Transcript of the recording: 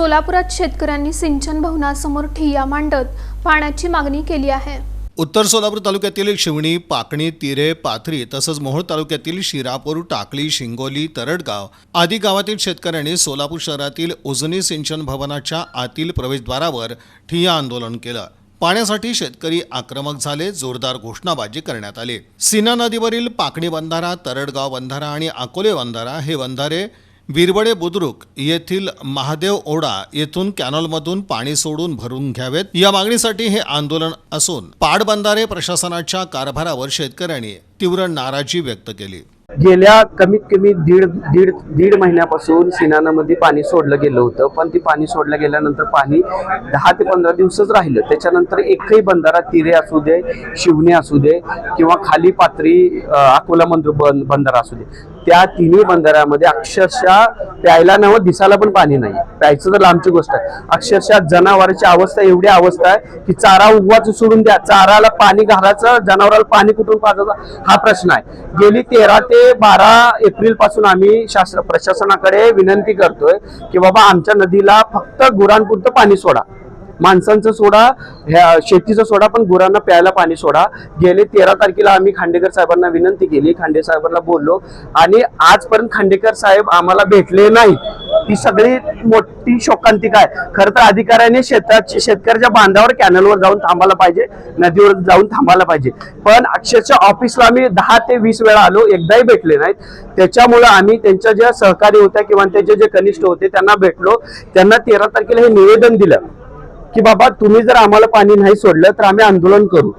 सोलापुरात शेतकऱ्यांनी सिंचन भवनासमोर ठिय्या मांडत पाण्याची मागणी केली आहे. उत्तर सोलापूर तालुक्यातील शिवणी पाकणी तिरे पाथरी तसंच मोहोळ तालुक्यातील शिरापूर टाकळी शिंगोली तरडगाव आदी गावातील शेतकऱ्यांनी सोलापूर शहरातील उजनी सिंचन भवनाच्या आतील प्रवेशद्वारावर ठिय्या आंदोलन केलं. पाण्यासाठी शेतकरी आक्रमक झाले जोरदार घोषणाबाजी करण्यात आली. सीना नदीवरील पाकणी बंधारा तरडगाव बंधारा आणि अकोले बंधारा हे बंधारे विरवडे बुद्रुक येथील महादेव ओढा येथून कॅनॉलमधून पाणी सोडून भरून घ्यावेत. या मागणीसाठी हे आंदोलन असून पाटबंधारे प्रशासनाच्या कारभारावर शेतकऱ्यांनी तीव्र नाराजी व्यक्त केली. गेल्या कमीत कमी दीड दीड दीड महिन्यापासून सिनानामध्ये पाणी सोडलं गेलं होतं पण ती पाणी सोडलं गेल्यानंतर पाणी दहा ते पंधरा दिवसच राहिलं. त्याच्यानंतर एकही बंधारा तिरे असू दे शिवणे असू दे किंवा खाली पात्री अकोला मंदिर बंद बंधारा असू दे. त्या तिन्ही बंधाऱ्यामध्ये अक्षरशः प्यायला नवं दिसायला पण पाणी नाही. प्यायचं तर लांबची गोष्ट आहे. अक्षरशः जनावरांची अवस्था एवढी अवस्था आहे की चारा उगवाच सोडून द्या. चाराला पाणी घालायचं जनावराला पाणी कुठून पाजायचं? हा प्रश्न आहे. गेली तेरा ते बारा एप्रिलपासून आम्ही शास्त्र प्रशासनाकडे विनंती करतोय की बाबा आमच्या नदीला फक्त गुरांपुरतं पाणी सोडा. माणसांचं सोडा ह्या शेतीचं सोडा पण गुरांना प्यायला पाणी सोडा. गेले तेरा तारखेला आम्ही खांडेकर साहेबांना विनंती केली. खांडे साहेबांना बोललो. आणि आजपर्यंत खांडेकर साहेब आम्हाला भेटले नाही ती सगळी मोठी शोकांतिका आहे खरं तर अधिकाऱ्याने शेतात शेतकऱ्याच्या बांधावर कॅनलवर जाऊन थांबायला पाहिजे. नदीवर जाऊन थांबायला पाहिजे. पण अक्षरशः ऑफिसला आम्ही दहा ते वीस वेळा आलो. एकदाही भेटले नाहीत. त्याच्यामुळं आम्ही त्यांच्या ज्या सहकारी होत्या किंवा त्यांचे जे कनिष्ठ होते त्यांना भेटलो. त्यांना तेरा तारखेला हे निवेदन दिलं. की बाबा तुम्ही जर आम्हाला पाणी नाही सोडलं तर आम्ही आंदोलन करू.